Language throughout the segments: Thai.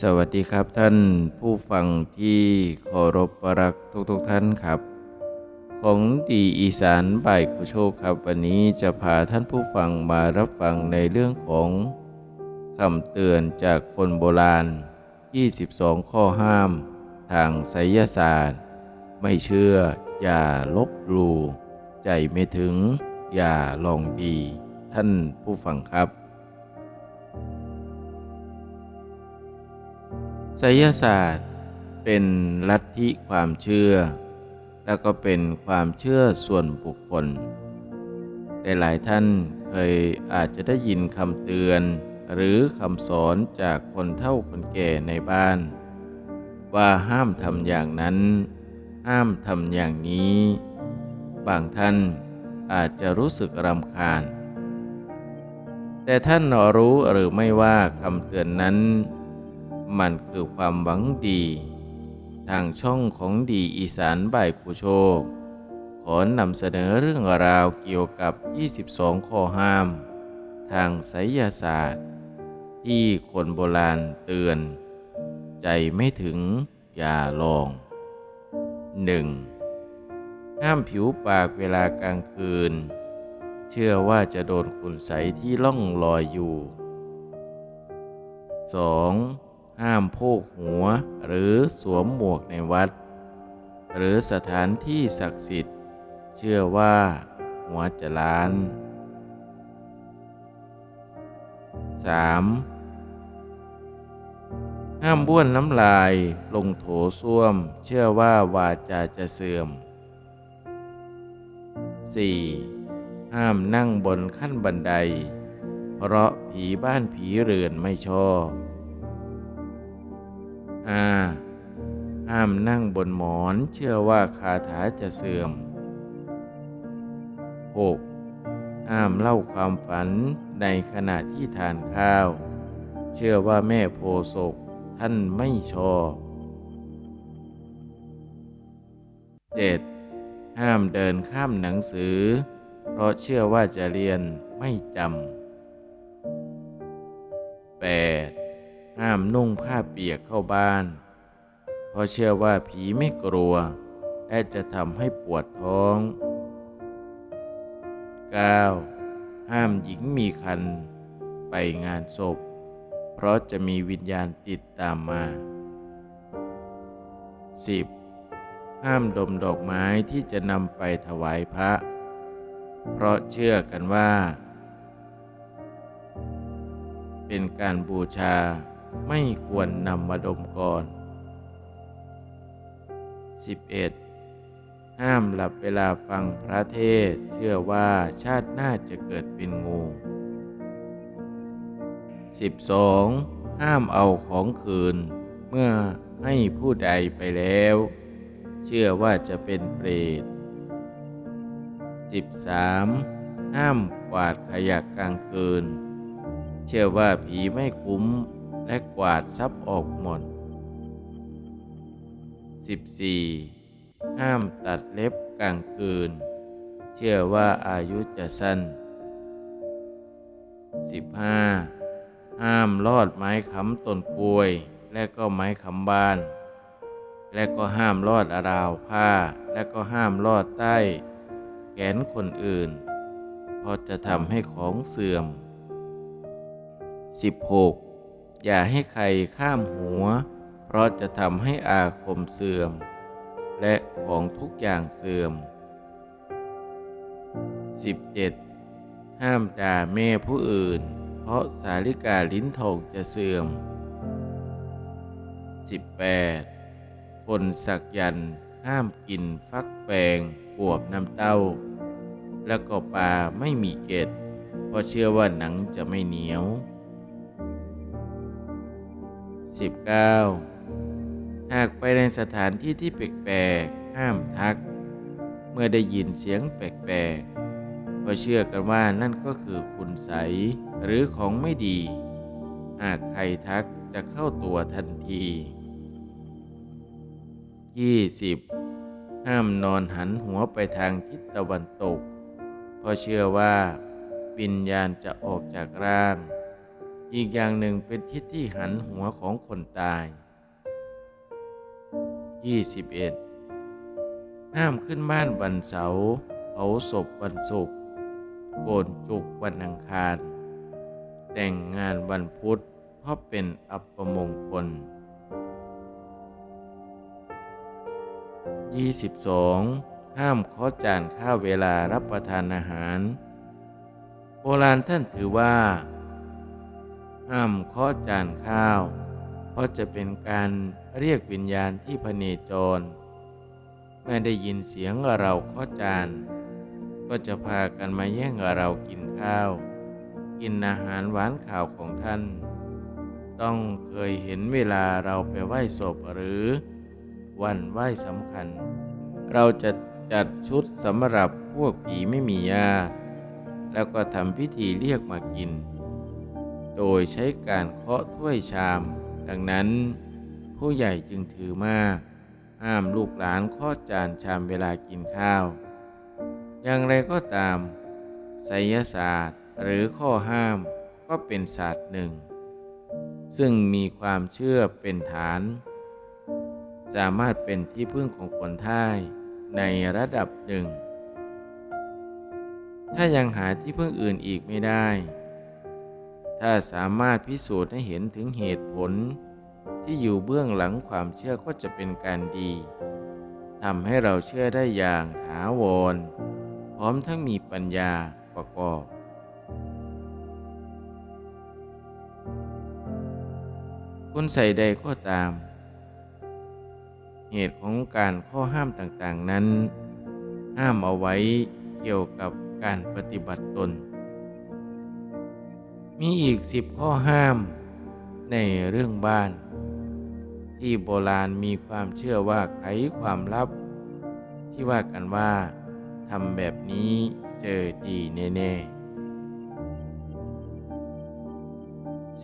สวัสดีครับท่านผู้ฟังที่เคารพรักทุกๆทท่านครับ ของดีอีสานบ่ายคุโชคครับ วันนี้จะพาท่านผู้ฟังมารับฟังในเรื่องของคำเตือนจากคนโบราณ 22 ข้อห้าม ทางไสยศาสตร์ ไม่เชื่อ อย่าลบหลู่ใจไม่ถึง อย่าลองดี ท่านผู้ฟังครับ ไสยศาสตร์เป็นลัทธิความเชื่อ แล้วก็เป็นความเชื่อส่วนบุคคลแต่หลายท่านเคยอาจจะได้ยินคำเตือน หรือคำสอนจากคนเฒ่าคนแก่ในบ้าน ว่าห้ามทำอย่างนั้น ห้ามทำอย่างนี้ บางท่านอาจจะรู้สึกรำคาญ แต่ท่านรู้หรือไม่ว่าคำเตือนนั้น มันคือความหวังดี ทางช่องของดีอีสานบ่ายกูโชค ขอนำเสนอเรื่องราวเกี่ยวกับ 22 ข้อห้าม ทางไสยศาสตร์ ที่คนโบราณเตือน ใจไม่ถึงอย่าลอง 1. ห้ามผิวปากเวลากลางคืน เชื่อว่าจะโดนคุณใสที่ล่องลอยอยู่ 2. ห้ามโพกหัวหรือสวมหมวกในวัด หรือสถานที่ศักดิ์สิทธิ์ เชื่อว่า หัวจะล้าน 3. ห้ามบ้วนน้ำลายลงโถส้วม เชื่อว่าวาจาจะเสื่อม 4. ห้ามนั่งบนขั้นบันได เพราะผีบ้านผีเรือนไม่ชอบาห้ามนั่งบนหมอนเชื่อว่าคาถาจะเสื่อม 6. ห้ามเล่าความฝันในขณะที่ทานข้าว เชื่อว่าแม่โพศกท่านไม่ชอบ 7. ห้ามเดินข้ามหนังสือ เพราะเชื่อว่าจะเรียนไม่จำ 8. ห้ามนุ่งผ้าเปียกเข้าบ้าน เพราะเชื่อว่าผีไม่กลัว และจะทำให้ปวดท้อง 9. ห้ามหญิงมีคันไปงานศพ เพราะจะมีวิญญาณติดตามมา 10. ห้ามดมดอกไม้ที่จะนำไปถวายพระ เพราะเชื่อกันว่า เป็นการบูชา ไม่ควรนำมาดมก่อน 11. ห้ามหลับเวลาฟังพระเทศ เชื่อว่าชาติหน้าจะเกิดเป็นงู 12. ห้ามเอาของคืน เมื่อให้ผู้ใดไปแล้ว เชื่อว่าจะเป็นเปรต 13. ห้ามกวาดขยะกลางคืน เชื่อว่าผีไม่คุ้ม และกวาดทรัพย์ออกหมด 14. ห้ามตัดเล็บกลางคืน เชื่อว่าอายุจะสั้น 15. ห้ามลอดไม้ค้ำต้นกล้วย และก็ไม้ค้ำบ้าน และก็ห้ามลอดอาราวผ้า และก็ห้ามลอดใต้ แขนคนอื่น เพราะจะทำให้ของเสื่อม 16. อย่าให้ใครข้ามหัว เพราะจะทำให้อาคมเสื่อม และของทุกอย่างเสื่อม 17. ห้ามด่าแม่ผู้อื่น เพราะสาริกาลิ้นทองจะเสื่อม 18. คนสักยันห้ามกินฟักแปงบวบน้ำเต้า แล้วก็ปลาไม่มีเกล็ดเพราะเชื่อว่าหนังจะไม่เหนียว 19. หากไปในสถานที่ที่แปลกๆ ห้ามทัก เมื่อได้ยินเสียงแปลกๆ เพราะเชื่อกันว่านั่นก็คือคุณใสหรือของไม่ดี หากใครทักจะเข้าตัวทันที 20. ห้ามนอนหันหัวไปทางทิศตะวันตก เพราะเชื่อว่า วิญญาณจะออกจากร่าง อีกอย่างหนึ่งเป็นทิศที่หันหัวของคนตาย 21. ห้ามขึ้นบ้านวันเสาร์เผาศพวันศุกร์โกนจุกวันอังคาร แต่งงานวันพุธเพราะเป็นอัปมงคล 22. ห้ามเคาะจานข้าวเวลารับประทานอาหาร โบราณท่านถือว่า ห้ามเคาะจานข้าว เพราะจะเป็นการเรียกวิญญาณที่พเนจร เมื่อได้ยินเสียงเราเคาะจาน ก็จะพากันมาแย่งเรากินข้าว กินอาหารหวานข่าวของท่าน ต้องเคยเห็นเวลาเราไปไหว้ศพหรือวันไหว้สำคัญ เราจะจัดชุดสำหรับพวกผีไม่มีญาติแล้วก็ทำพิธีเรียกมากิน โดยใช้การเคาะถ้วยชาม ดังนั้น ผู้ใหญ่จึงถือมาก ห้ามลูกหลานเคาะจานชามเวลากินข้าว อย่างไรก็ตามไสยศาสตร์หรือข้อห้ามก็เป็นศาสตร์หนึ่ง ซึ่งมีความเชื่อเป็นฐาน สามารถเป็นที่พึ่งของคนไทยในระดับหนึ่ง ถ้ายังหาที่พึ่งอื่นอีกไม่ได้ ถ้าสามารถพิสูจน์ให้เห็นถึงเหตุผล ที่อยู่เบื้องหลังความเชื่อก็จะเป็นการดีทำให้เราเชื่อได้อย่างถาวร พร้อมทั้งมีปัญญาประกอบคุณใส่ใดก็ตาม เหตุของการข้อห้ามต่างๆนั้น ห้ามเอาไว้เกี่ยวกับการปฏิบัติตน มีอีกสิบข้อห้ามในเรื่องบ้าน ที่โบราณมีความเชื่อว่าไขความลับ ที่ว่ากันว่าทำแบบนี้เจอดีแน่ๆ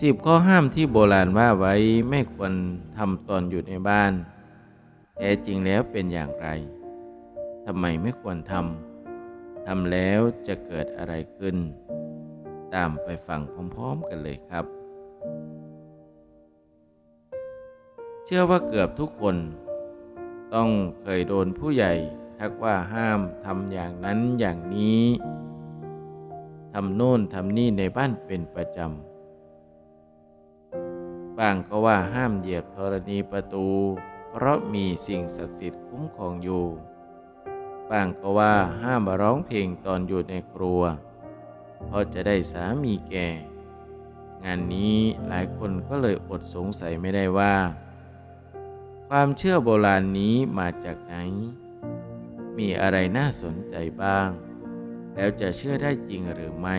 สิบข้อห้ามที่โบราณว่าไว้ไม่ควรทำตอนอยู่ในบ้านแท้จริงแล้วเป็นอย่างไรทำไมไม่ควรทำทำแล้วจะเกิดอะไรขึ้น ตามไปฟังพร้อมๆกันเลยครับ เชื่อว่าเกือบทุกคน ต้องเคยโดนผู้ใหญ่ทักว่าห้ามทำอย่างนั้นอย่างนี้ทำโน่นทำนี่ในบ้านเป็นประจำบางก็ว่าห้ามเหยียบธรณีประตู เพราะมีสิ่งศักดิ์สิทธิ์คุ้มครองอยู่บางก็ว่าห้ามมาร้องเพลงตอนอยู่ในครัว เพราะจะได้สามีแก่ งานนี้หลายคนก็เลยอดสงสัยไม่ได้ว่า ความเชื่อโบราณนี้มาจากไหน มีอะไรน่าสนใจบ้าง แล้วจะเชื่อได้จริงหรือไม่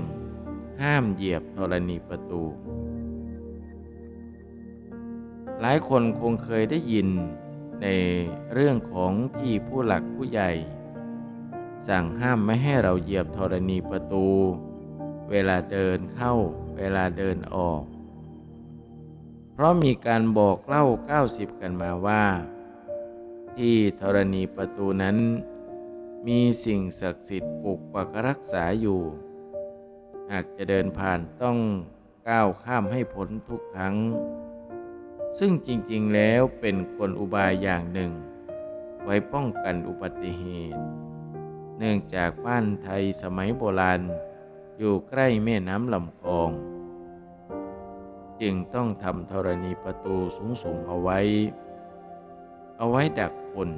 1. ห้ามเหยียบธรณีประตู หลายคนคงเคยได้ยินในเรื่องของที่ผู้หลักผู้ใหญ่ สั่งห้ามไม่ให้เราเหยียบธรณีประตู เวลาเดินเข้า เวลาเดินออก เพราะมีการบอกเล่า 90 กันมาว่า ที่ธรณีประตูนั้น มีสิ่งศักดิ์สิทธิ์ปกปักรักษาอยู่ หากจะเดินผ่านต้องก้าวข้ามให้พ้นทุกครั้ง ซึ่งจริงๆแล้วเป็นกลอุบายอย่างหนึ่ง ไว้ป้องกันอุบัติเหตุ เนื่องจากบ้านไทยสมัยโบราณ อยู่ใกล้แม่น้ำลำคลอง จึงต้องทำธรณีประตูสูงๆเอาไว้ เอาไว้ดักฝน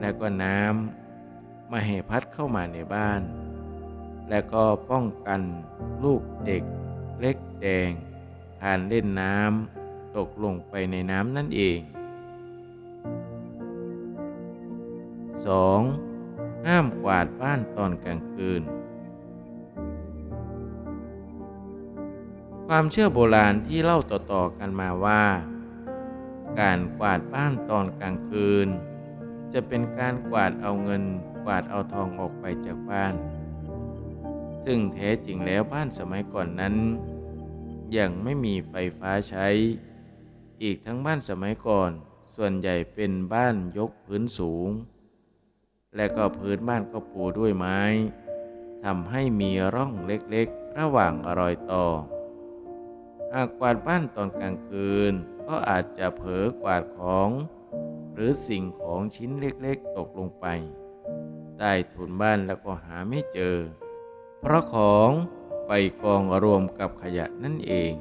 และก็น้ำไม่ให้พัดเข้ามาในบ้าน และก็ป้องกันลูกเด็ก เล็กแดงคานเล่นน้ำตกลงไปในน้ำนั่นเอง 2. ห้ามกวาดบ้านตอนกลางคืน ความเชื่อโบราณที่เล่าต่อๆกันมาว่า การกวาดบ้านตอนกลางคืน จะเป็นการกวาดเอาเงิน กวาดเอาทองออกไปจากบ้าน ซึ่งแท้จริงแล้วบ้านสมัยก่อนนั้น ยังไม่มีไฟฟ้าใช้ อีกทั้งบ้านสมัยก่อนส่วนใหญ่เป็นบ้านยกพื้นสูง และก็พื้นบ้านก็ปูด้วยไม้ทำให้มีร่องเล็กๆ ระหว่างรอยต่อ หากกวาดบ้านตอนกลางคืน ก็อาจจะเผลอกวาดของ หรือสิ่งของชิ้นเล็กๆ ตกลงไป ใต้ถุนบ้านแล้วก็หาไม่เจอ เพราะของไปกองรวมกับขยะนั่นเอง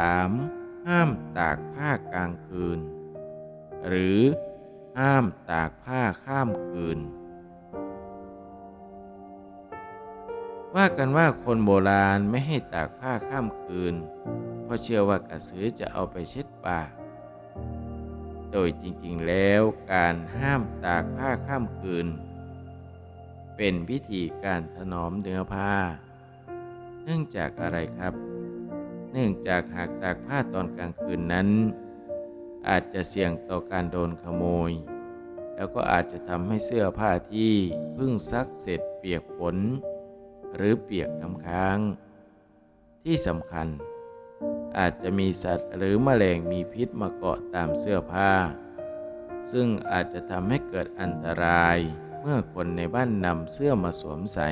3. ห้ามตากผ้ากลางคืน หรือ ห้ามตากผ้าข้ามคืน ว่ากันว่าคนโบราณไม่ให้ตากผ้าข้ามคืน เพราะเชื่อว่ากระสือจะเอาไปเช็ดปากโดยจริงๆแล้วการห้ามตากผ้าข้ามคืน เป็นวิธีการถนอมเนื้อผ้า เนื่องจากอะไรครับ เนื่องจากหากตากผ้าตอนกลางคืนนั้น อาจจะเสี่ยงต่อการโดนขโมย แล้วก็อาจจะทำให้เสื้อผ้าที่เพิ่งซักเสร็จเปียกฝนหรือเปียกน้ำค้าง ที่สำคัญ อาจจะมีสัตว์หรือแมลงมีพิษมาเกาะตามเสื้อผ้า ซึ่งอาจจะทำให้เกิดอันตรายเมื่อคนในบ้านนำเสื้อมาสวมใส่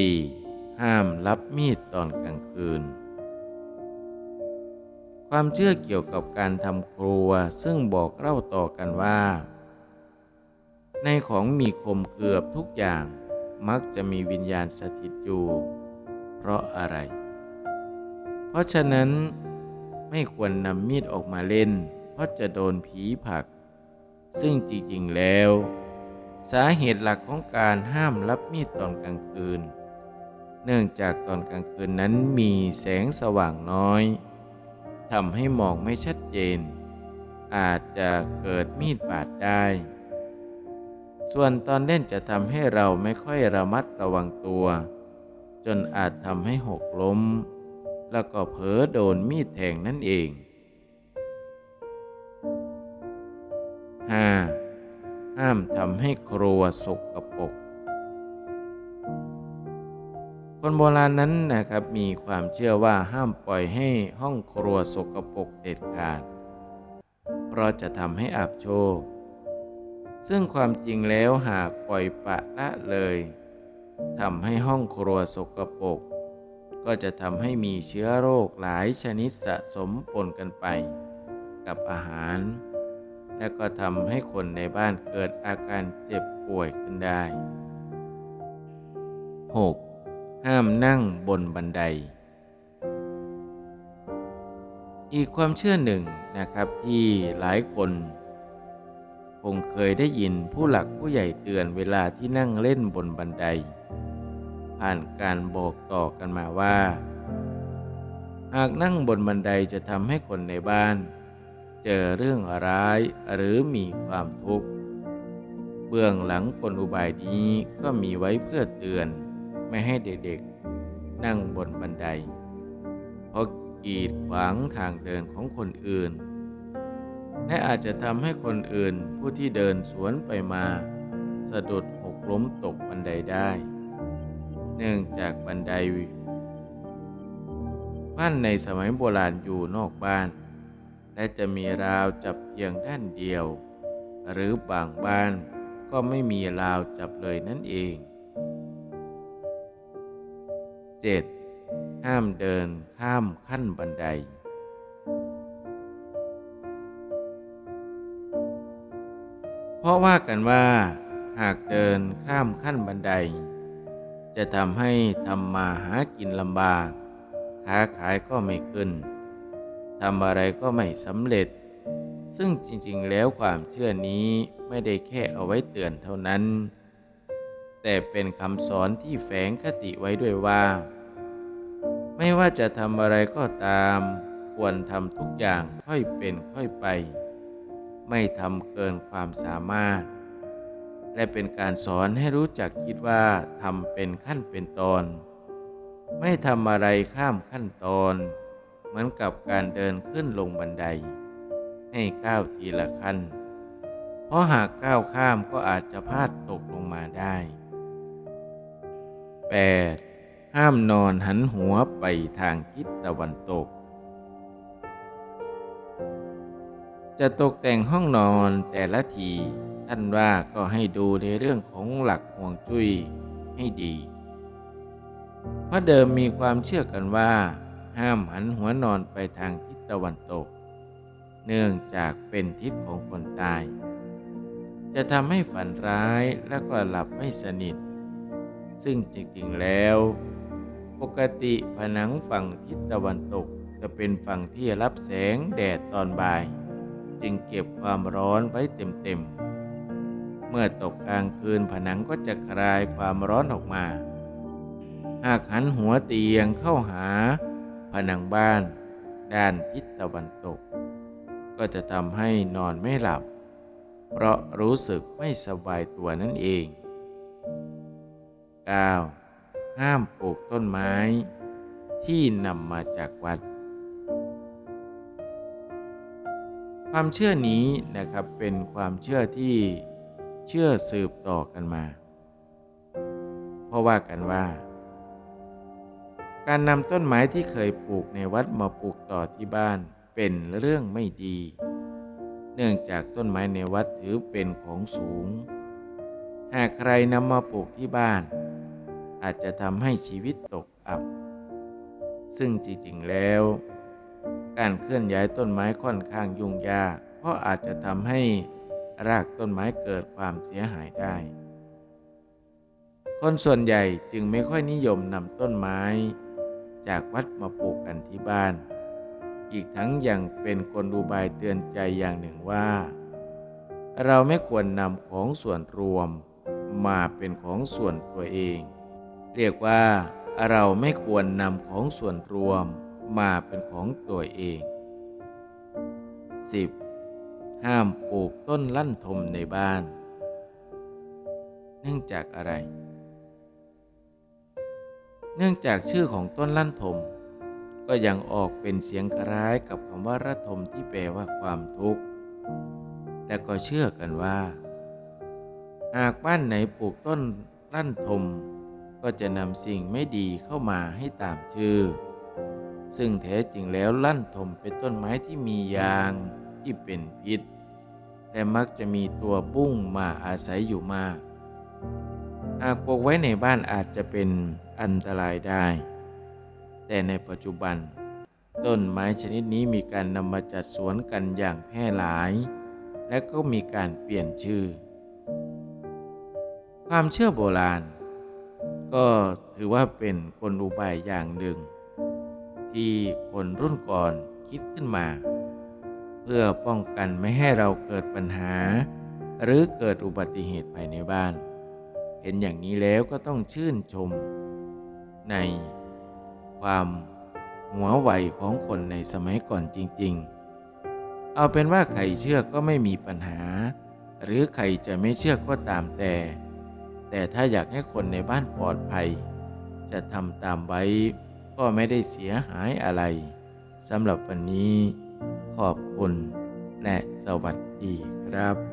4. ห้ามรับมีดตอนกลางคืน ความเชื่อเกี่ยวกับการทำครัวซึ่งบอกเล่าต่อกันว่า ในของมีคมเกือบทุกอย่างมักจะมีวิญญาณสถิตอยู่ เพราะอะไร เพราะฉะนั้นไม่ควรนำมีดออกมาเล่น เพราะจะโดนผีผัก ซึ่งจริงๆแล้ว สาเหตุหลักของการห้ามรับมีดตอนกลางคืน เนื่องจากตอนกลางคืนนั้นมีแสงสว่างน้อย ทำให้มองไม่ชัดเจน อาจจะเกิดมีดบาดได้ ส่วนตอนเล่นจะทำให้เราไม่ค่อยระมัดระวังตัว จนอาจทำให้หกล้ม แล้วก็เผลอโดนมีดแทงนั่นเอง 5. ห้ามทำให้ครัวสกปรก คนโบราณนั้นนะครับมีความเชื่อว่าห้ามปล่อยให้ห้องครัวสกปรกเด็ดขาด เพราะจะทำให้อับโชค ซึ่งความจริงแล้วหากปล่อยปะละเลยทำให้ห้องครัวสกปรกก็จะทำให้มีเชื้อโรคหลายชนิดสะสมปนกันไป กับอาหาร และก็ทำให้คนในบ้านเกิดอาการเจ็บป่วยขึ้นได้ 6. ห้ามนั่งบนบันได อีกความเชื่อหนึ่งนะครับที่หลายคน คงเคยได้ยินผู้หลักผู้ใหญ่เตือนเวลาที่นั่งเล่นบนบันได ผ่านการบอกต่อกันมาว่า หากนั่งบนบันไดจะทำให้คนในบ้าน เจอเรื่องร้ายหรือมีความทุกข์เบื้องหลังกลอุบายนี้ก็มีไว้เพื่อเตือน ไม่ให้เด็กๆ นั่งบนบันได เพราะกีดขวางทางเดินของคนอื่น และอาจจะทำให้คนอื่นผู้ที่เดินสวนไปมา สะดุดหกล้มตกบันไดได้ เนื่องจากบันได บ้านในสมัยโบราณอยู่นอกบ้าน และจะมีราวจับเพียงด้านเดียว หรือบางบ้านก็ไม่มีราวจับเลยนั่นเอง 7. ห้ามเดินข้ามขั้นบันได เพราะว่ากันว่า หากเดินข้ามขั้นบันได จะทำให้ทำมาหากินลำบากค้าขายก็ไม่ขึ้นทำอะไรก็ไม่สำเร็จ ซึ่งจริงๆ แล้วความเชื่อนี้ไม่ได้แค่เอาไว้เตือนเท่านั้น แต่เป็นคำสอนที่แฝงคติไว้ด้วยว่า ไม่ว่าจะทำอะไรก็ตาม ควรทำทุกอย่างค่อยเป็นค่อยไป ไม่ทำเกินความสามารถ และเป็นการสอนให้รู้จักคิดว่าทำเป็นขั้นเป็นตอน ไม่ทำอะไรข้ามขั้นตอน เหมือนกับการเดินขึ้นลงบันได ให้ก้าวทีละขั้นเพราะหากก้าวข้ามก็อาจจะพลาดตกลงมาได้ 8. ห้ามนอนหันหัวไปทางทิศตะวันตก จะตกแต่งห้องนอนแต่ละที ท่านว่าก็ให้ดูในเรื่องของหลักห่วงจุ้ยให้ดี เพราะเดิมมีความเชื่อกันว่า ห้ามหันหัวนอนไปทางทิศตะวันตก เนื่องจากเป็นทิศของคนตาย จะทำให้ฝันร้ายและก็หลับไม่สนิท ซึ่งจริงๆแล้ว ปกติผนังฝั่งทิศตะวันตกจะเป็นฝั่งที่รับแสงแดดตอนบ่าย จึงเก็บความร้อนไว้เต็มๆ เมื่อตกกลางคืนผนังก็จะคลายความร้อนออกมา หากหันหัวเตียงเข้าหา ผนังบ้าน ด้านทิศตะวันตก ก็จะทำให้นอนไม่หลับ เพราะรู้สึกไม่สบายตัวนั่นเอง 9. ห้ามปลูกต้นไม้ ที่นำมาจากวัด ความเชื่อนี้นะครับเป็นความเชื่อที่เชื่อสืบต่อกันมา เพราะว่ากันว่า การนำต้นไม้ที่เคยปลูกในวัดมาปลูกต่อที่บ้านเป็นเรื่องไม่ดี เนื่องจากต้นไม้ในวัดถือเป็นของสูง หากใครนำมาปลูกที่บ้าน อาจจะทำให้ชีวิตตกอับ ซึ่งจริงๆแล้ว การเคลื่อนย้ายต้นไม้ค่อนข้างยุ่งยาก เพราะอาจจะทำให้รากต้นไม้เกิดความเสียหายได้ คนส่วนใหญ่จึงไม่ค่อยนิยมนำต้นไม้ จากวัดมาปลูกกันที่บ้าน อีกทั้งยังเป็นกลอุบายเตือนใจอย่างหนึ่งว่า เราไม่ควรนำของส่วนรวมมาเป็นของส่วนตัวเอง เรียกว่าเราไม่ควรนำของส่วนรวมมาเป็นของตัวเอง 10. ห้ามปลูกต้นลั่นทมในบ้าน เนื่องจากอะไร เนื่องจากชื่อของต้นลั่นทม ก็ยังออกเป็นเสียงคล้ายกับคำว่าระทมที่แปลว่าความทุกข์ และก็เชื่อกันว่า หากบ้านไหนปลูกต้นลั่นทม ก็จะนำสิ่งไม่ดีเข้ามาให้ตามชื่อ ซึ่งแท้จริงแล้วลั่นทมเป็นต้นไม้ที่มียางที่เป็นพิษและมักจะมีตัวบุ้งมาอาศัยอยู่มาก หากปลูกไว้ในบ้านอาจจะเป็นอันตรายได้ แต่ในปัจจุบัน ต้นไม้ชนิดนี้มีการนำมาจัดสวนกันอย่างแพร่หลาย และก็มีการเปลี่ยนชื่อ ความเชื่อโบราณ ก็ถือว่าเป็นกลอุบายอย่างหนึ่ง ที่คนรุ่นก่อนคิดขึ้นมา เพื่อป้องกันไม่ให้เราเกิดปัญหา หรือเกิดอุบัติเหตุภายในบ้าน เห็นอย่างนี้แล้วก็ต้องชื่นชม ในความหัวไหวของคนในสมัยก่อนจริง ๆ เอาเป็นว่าใครเชื่อก็ไม่มีปัญหา หรือใครจะไม่เชื่อก็ตามแต่ แต่ถ้าอยากให้คนในบ้านปลอดภัย จะทำตามไว้ก็ไม่ได้เสียหายอะไรสำหรับวันนี้ ขอบคุณและสวัสดีครับ